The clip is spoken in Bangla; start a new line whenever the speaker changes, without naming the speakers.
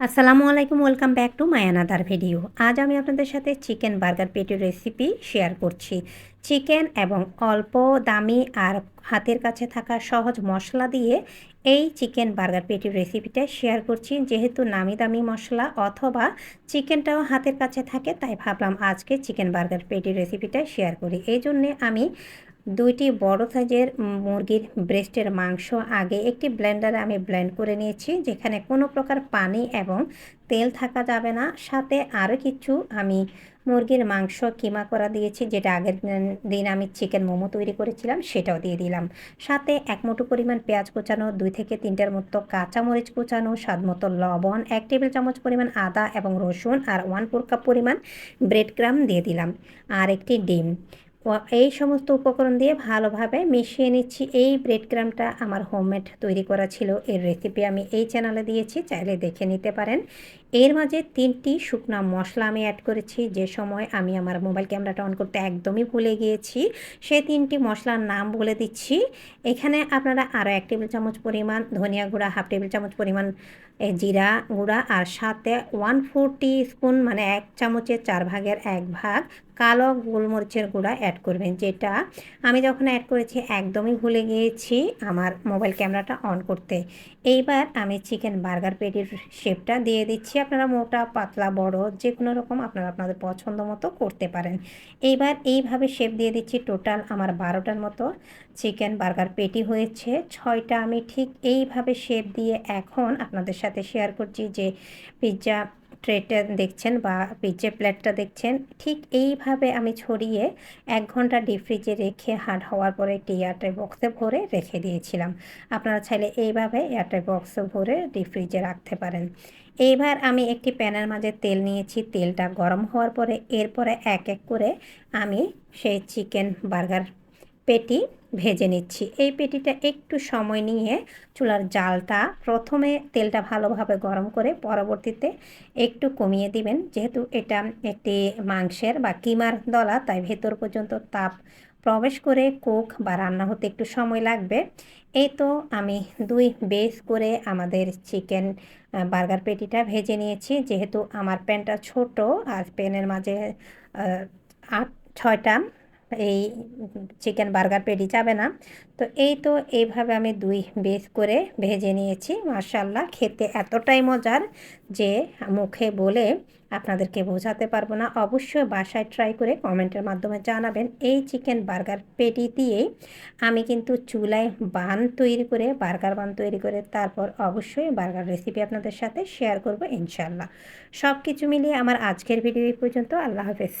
আসসালামু আলাইকুম, ওয়েলকাম ব্যাক টু মায়ানাদার ভিডিও। আজ আমি আপনাদের সাথে চিকেন বার্গার পেটির রেসিপি শেয়ার করছি। চিকেন এবং অল্প দামি আর হাতের কাছে থাকা সহজ মশলা দিয়ে এই চিকেন বার্গার পেটির রেসিপিটা শেয়ার করছি। যেহেতু নামি দামি মশলা অথবা চিকেনটাও হাতের কাছে থাকে, তাই ভাবলাম আজকে চিকেন বার্গার পেটির রেসিপিটা শেয়ার করি। এই জন্যে আমি দুইটি বড় সাইজের মুরগির ব্রেস্টের মাংস। আগে একটি ব্লেন্ডারে আমি ব্লেন্ড করে নিয়েছি, যেখানে কোনো প্রকার পানি এবং তেল থাকা যাবে না। সাথে আরও কিছু আমি মুরগির মাংস কিমা করা দিয়েছি, যেটা আগের দিন আমি চিকেন মোমো তৈরি করেছিলাম, সেটাও দিয়ে দিলাম। সাথে এক মুঠো পরিমাণ পেঁয়াজ কুচানো, দুই থেকে তিনটার মতো কাঁচামরিচ কুচানো, স্বাদ মতো লবণ, এক টেবিল চামচ পরিমাণ আদা এবং রসুন, আর ওয়ান ফোর কাপ পরিমাণ ব্রেড ক্রাম দিয়ে দিলাম। আর একটি ডিম। এই সমস্ত উপকরণ দিয়ে ভালোভাবে মিশিয়ে নিচ্ছি। এই ব্রেড ক্রামটা আমার হোমমেড তৈরি করা ছিল। এর রেসিপি আমি এই চ্যানেলে দিয়েছি, চাইলে দেখে নিতে পারেন। এর মাঝে তিনটি শুকনা মশলা আমি অ্যাড করেছি। যে সময় আমি আমার মোবাইল ক্যামেরাটা অন করতে একদমই ভুলে গিয়েছি, সেই তিনটি মশলার নাম বলে দিচ্ছি। এখানে আপনারা আরও এক টেবিল চামচ পরিমাণ ধনিয়া গুঁড়া, হাফ টেবিল চামচ পরিমাণ জিরা গুঁড়া, আর সাথে ওয়ান ফোর স্পুন মানে এক চামচের চার ভাগের এক ভাগ কালো গোলমরিচের গুঁড়া অ্যাড করবেন, যেটা আমি যখন অ্যাড করেছি একদমই ভুলে গিয়েছি আমার মোবাইল ক্যামেরাটা অন করতে। এইবার আমি চিকেন বার্গার পেটির শেপটা দিয়ে দিচ্ছি। আপনারা মোটা, পাতলা, বড় যে কোনো রকম আপনারা আপনাদের পছন্দ মতো করতে পারেন। এইবার এইভাবে শেপ দিয়ে দিচ্ছি টোটাল আমার বারোটার মতো চিকেন বার্গার পেটি হয়েছে। ছয়টা আমি ঠিক এইভাবে শেপ দিয়ে এখন আপনাদের সাথে শেয়ার করছি যে পিৎজা ট্রেটা দেখছেন বা পিজ্জা প্লেটটা দেখছেন, ঠিক এইভাবে আমি ছড়িয়ে এক ঘণ্টা ডিপ ফ্রিজে রেখে হার্ড হওয়ার পরে একটি এয়ারটাই বক্সে ভরে রেখে দিয়েছিলাম। আপনারা চাইলে এইভাবে এয়ারটাই বক্সে ভরে ডিপ ফ্রিজে রাখতে পারেন। এইবার আমি একটি প্যানের মাঝে তেল নিয়েছি, তেলটা গরম হওয়ার পরে এরপরে এক এক করে আমি সেই চিকেন বার্গার পেটি ভেজে নিচ্ছি। এই পেটিটা একটু সময় নিয়ে চুলার জালটা প্রথমে তেলটা ভালোভাবে গরম করে পরবর্তীতে একটু কমিয়ে দিবেন। যেহেতু এটা একটি মাংসের বা কিমার দলা, তাই ভেতর পর্যন্ত তাপ প্রবেশ করে কোক বা রান্না হতে একটু সময় লাগবে। এই তো আমি দুই বেস করে আমাদের চিকেন বার্গার পেটিটা ভেজে নিয়েছি। যেহেতু আমার প্যানটা ছোট, আর প্যানের মাঝে আট, ছয়টা এই চিকেন বার্গার পেটি যাবে না। তো এই তো এইভাবে আমি দুই বেস করে ভেজে নিয়েছি মার্শাল্লাহ খেতে এতটাই মজার যে মুখে বলে আপনাদেরকে বোঝাতে পারব না। অবশ্যই বাসায় ট্রাই করে কমেন্টের মাধ্যমে জানাবেন। এই চিকেন বার্গার পেটি দিয়েই আমি কিন্তু চুলায় বান তৈরি করে, বার্গার বান তৈরি করে তারপর অবশ্যই বার্গার রেসিপি আপনাদের সাথে শেয়ার করব ইনশাল্লাহ সব কিছু মিলিয়ে আমার আজকের ভিডিও এই পর্যন্ত। আল্লাহ হাফেজ।